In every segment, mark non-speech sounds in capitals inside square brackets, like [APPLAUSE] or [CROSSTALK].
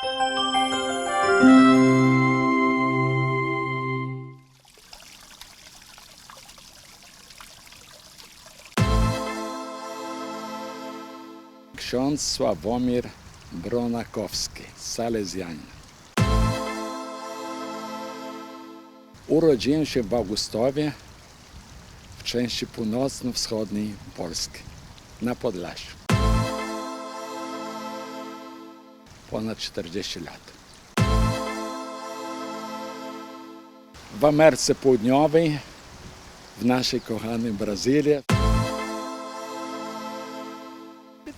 Ksiądz Sławomir Bronakowski, salezjanin. Urodziłem się w Augustowie, w części północno-wschodniej Polski, na Podlasiu. Ponad 40 lat. W Ameryce Południowej, w naszej kochanej Brazylii.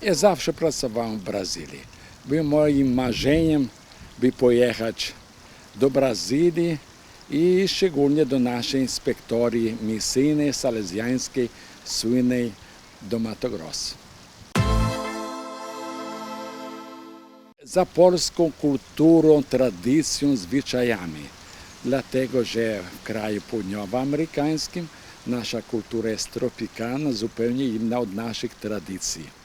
Ja zawsze pracowałem w Brazylii. Był moim marzeniem, by pojechać do Brazylii i szczególnie do naszej inspektorii misyjnej salezjańskiej słynnej do Mato Grosso. Za polską kulturą, tradycją, zwyczajami. Dlatego, że w kraju południowoamerykańskim nasza kultura jest tropikalna, zupełnie inna od naszych tradycji.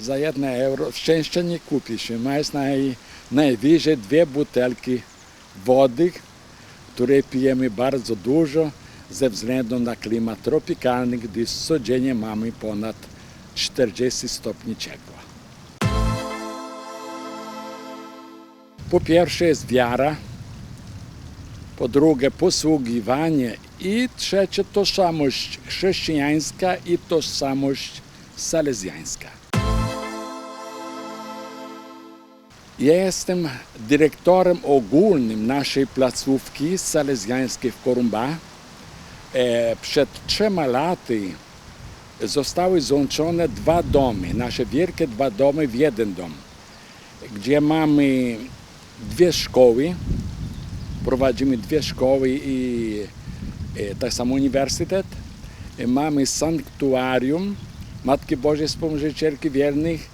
za jedno euro szczęścia nie kupi się. Masz naj, najwyżej dwie butelki wody, której pijemy bardzo dużo ze względu na klimat tropikalny, gdy codziennie mamy ponad 40 stopni ciepła. Po pierwsze jest wiara, po drugie posługiwanie i trzecie tożsamość chrześcijańska i tożsamość salezjańska. Ja jestem dyrektorem ogólnym naszej placówki salezjańskiej w Korumba. E, Przed trzema laty zostały złączone dwa domy, nasze wielkie dwa domy w jeden dom, gdzie mamy dwie szkoły, prowadzimy dwie szkoły i e, tak samo uniwersytet. E, Mamy sanktuarium Matki Bożej Wspomożycielki Wiernych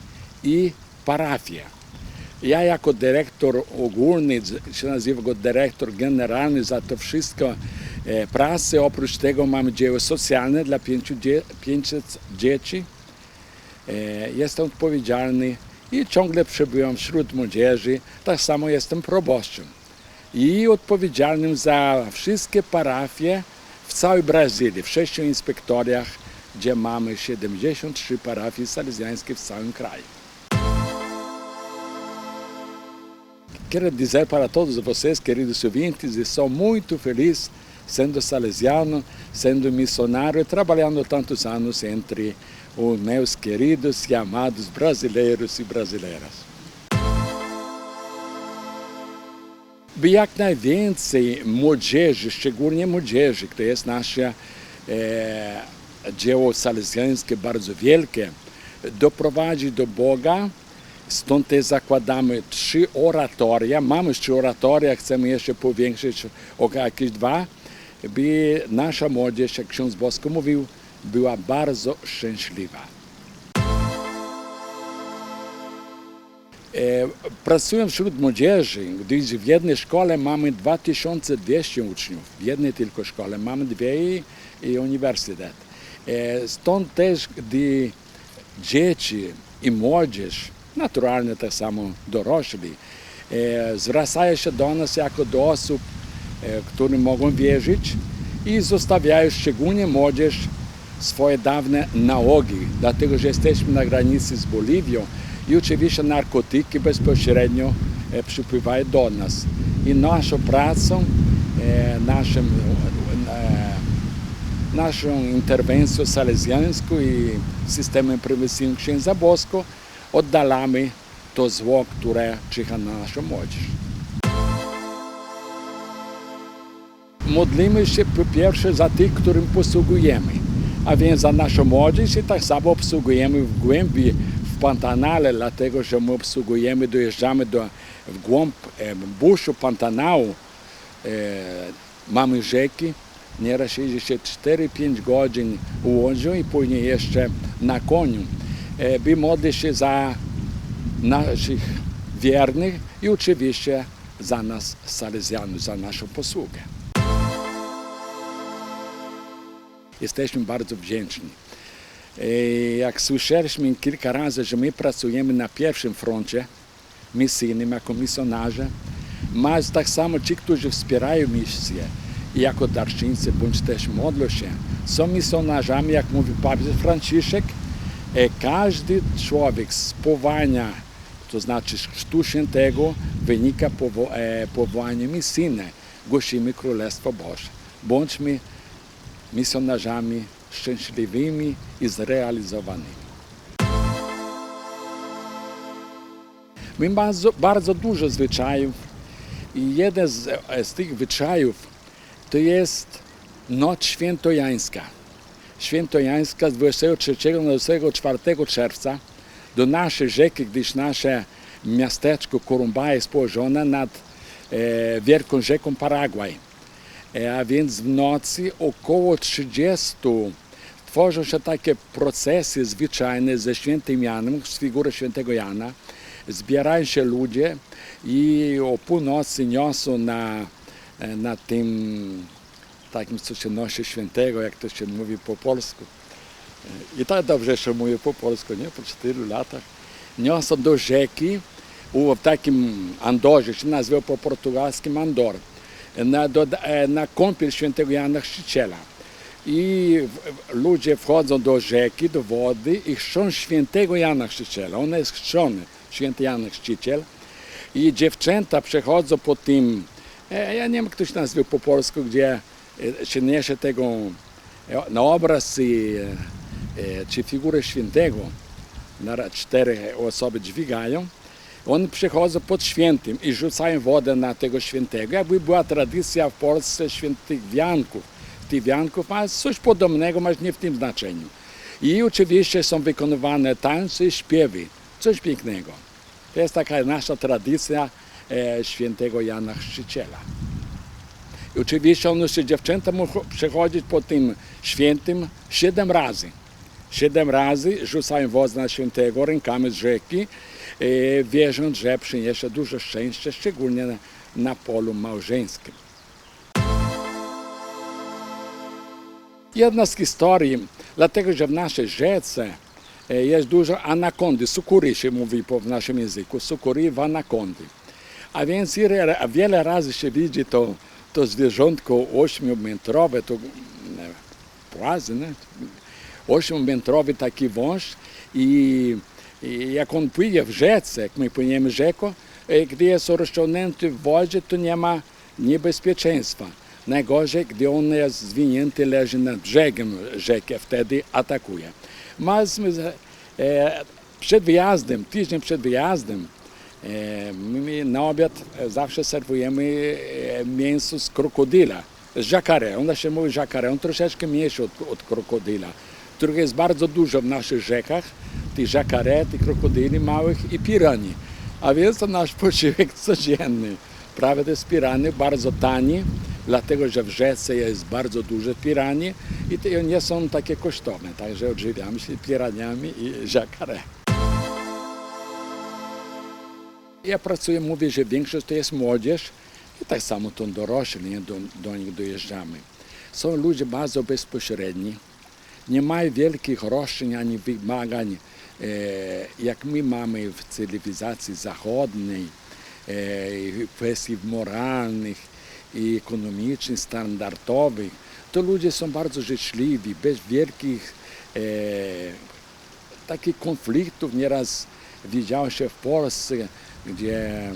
i parafię. Ja jako dyrektor ogólny, się nazywa go dyrektor generalny za to wszystko e, pracę. Oprócz tego mamy dzieło socjalne dla 500 dzieci. E, Jestem odpowiedzialny i ciągle przebywam wśród młodzieży. Tak samo jestem proboszczem i odpowiedzialnym za wszystkie parafie w całej Brazylii, w sześciu inspektoriach, gdzie mamy 73 parafie salezjańskie w całym kraju. Quero dizer para todos vocês, queridos ouvintes, e sou muito feliz sendo salesiano, sendo missionário e trabalhando tantos anos entre os meus queridos e amados brasileiros e brasileiras. By jak najwięcej młodzieży, szczególnie młodzieży, to jest nasze e, dzieło salezjańskie bardzo wielkie, doprowadzić do Boga, Stąd też zakładamy trzy oratoria. Mamy trzy oratoria, chcemy jeszcze powiększyć o jakieś dwa, by nasza młodzież, jak ksiądz Bosko mówił, była bardzo szczęśliwa. E, Pracuję wśród młodzieży, gdyż w jednej szkole mamy 2200 uczniów. W jednej tylko szkole mamy dwie i, uniwersytet. E, Stąd też, gdy dzieci i młodzież naturalnie tak samo dorośli, e, zwracają się do nas jako do osób, którym mogą wierzyć i zostawiają szczególnie młodzież swoje dawne nałogi, dlatego że jesteśmy na granicy z Boliwią i oczywiście narkotyki bezpośrednio e, przypływają do nas. I naszą pracą, e, naszym, e, naszą interwencją salezjańską i systemem prewencyjnym księdza Bosko oddalamy to zło, które czyha na naszą młodzież. Modlimy się po pierwsze za tych, którym posługujemy, a więc za naszą młodzież i tak samo obsługujemy w głębi, w Pantanale, dlatego że my obsługujemy, dojeżdżamy do, w głąb e, buszu Pantanału, e, mamy rzeki, nieraz jeździ się 4-5 godzin łodzią i później jeszcze na koniu e, by modlić się za naszych wiernych i oczywiście za nas, salezjanów, za naszą posługę. Jesteśmy bardzo wdzięczni. E, Jak słyszeliśmy kilka razy, że my pracujemy na pierwszym froncie misyjnym jako misjonarze, mas tak samo ci, którzy wspierają misję jako darczyńcy, bądź też modlą się, są misjonarzami, jak mówi papież Franciszek, e, każdy człowiek z powołania, to znaczy Chrztu Świętego, wynika powo- e, powołanie misyjne. Głosimy Królestwo Boże. Bądźmy misjonarzami szczęśliwymi i zrealizowanymi. My bardzo, bardzo dużo zwyczajów i jeden z, z tych zwyczajów to jest Noc Świętojańska. Świętojańska z 23 do 24 czerwca do naszej rzeki, gdyż nasze miasteczko Korumba jest położone nad e, wielką rzeką Paragwaj. E, a więc w nocy około 30 tworzą się takie procesy zwyczajne ze świętym Janem, z figury świętego Jana. Zbierają się ludzie i o północy niosą na, e, na tym takim, co się nosi świętego, jak to się mówi po polsku. E, I tak dobrze się mówi po polsku, nie? Po czterech latach. Niosą do rzeki u takim andorze, się nazywa po portugalskim andor, na, do, e, na kąpiel świętego Jana Chrzciciela. I ludzie wchodzą do rzeki, do wody i chrzczą świętego Jana Chrzciciela. On jest chrzczony, święty Jan Chrzciciel. I dziewczęta przechodzą po tym, e, ja nie wiem, jak to się nazywa po polsku, gdzie e, się niesie tego na obraz i, czy figurę świętego. Na cztery osoby dźwigają. Oni przychodzą pod świętym i rzucają wodę na tego świętego. Jakby była tradycja w Polsce świętych wianków. Tych wianków ma coś podobnego, ale nie w tym znaczeniu. I oczywiście są wykonywane tańce i śpiewy. Coś pięknego. To jest taka nasza tradycja e, świętego Jana Chrzciciela. I oczywiście one się dziewczęta muszą przechodzić po tym świętym siedem razy. Siedem razy rzucają wodę na świętego rękami z rzeki, wierząc, że przyniesie dużo szczęścia, szczególnie na, na polu małżeńskim. Jedna z historii, dlatego że w naszej rzece e, jest dużo anakondy, sukury się mówi po w naszym języku, sukury w anakondy. A więc wiele razy się widzi to, to zwierzątko ośmiometrowe, to nie, płazy, nie? ośmiometrowy taki wąż i, jak on płynie w rzece, jak my płyniemy rzeką, e, gdy jest rozciągnięty w wodzie, to nie ma niebezpieczeństwa. Najgorzej, gdy on jest zwinięty, leży nad brzegiem rzeki, wtedy atakuje. Mas e, przed wyjazdem, tydzień przed wyjazdem, e, my na obiad zawsze serwujemy mięso z krokodyla, z jacaré. Ona się mówi jacaré, on troszeczkę mniejszy od, od krokodyla, których jest bardzo dużo w naszych rzekach, tych tych krokodyli małych i pirani. A więc to nasz [LAUGHS] posiłek codzienny. Prawie to jest pirany, bardzo tani, dlatego że w rzece jest bardzo dużo pirani i te nie są takie kosztowne, także odżywiamy się piraniami i jacaré. Ja pracuję, mówię, że większość to jest młodzież i tak samo to dorośli, nie? Do, do nich dojeżdżamy. Są ludzie bardzo bezpośredni, nie mają wielkich roszczeń ani wymagań, mamy w cywilizacji zachodniej, e, i kwestii moralnych i ekonomicznych, standardowych. To ludzie są bardzo życzliwi, bez wielkich e, takich konfliktów nieraz widziało się w Polsce, gdzie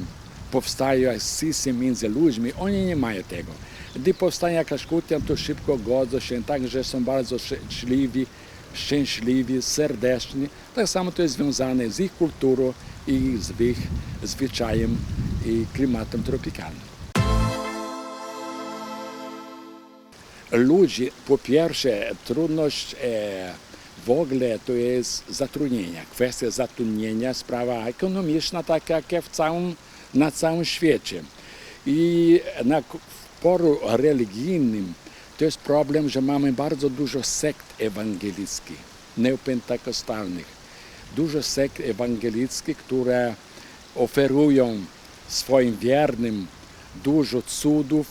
powstają scysy między ludźmi. Oni nie mają tego. Gdy powstaje jakaś kłótnia, to szybko godzą się, także są bardzo życzliwi, szczęśliwi, serdeczni. Tak samo to jest związane z ich kulturą i z ich zwyczajem i klimatem tropikalnym. ludzi, po pierwsze, trudność e, w ogóle to jest zatrudnienia. Kwestia zatrudnienia, sprawa ekonomiczna, tak jak w całym, na całym świecie. I na w polu religijnym to jest problem, że mamy bardzo dużo sekt ewangelickich, neopentakostalnych. Dużo sekt ewangelickich, które oferują swoim wiernym dużo cudów,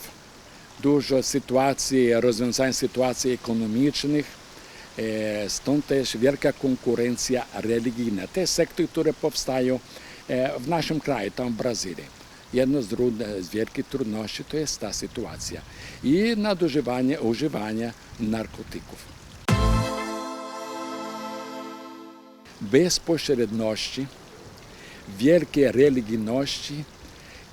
dużo sytuacji, rozwiązań sytuacji ekonomicznych, E, Stąd też wielka konkurencja religijna. Te sekty, które powstają e, w naszym kraju, tam w Brazylii. Jedno z, trud- z wielkich trudności to jest ta sytuacja i nadużywanie, używanie narkotyków. Bezpośredności, wielkiej religijności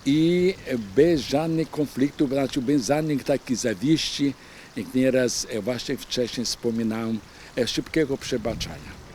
i bez żadnych konfliktów, znaczy bez żadnych takich zawiści, jak nieraz właśnie wcześniej wspominałem, e, szybkiego przebaczania.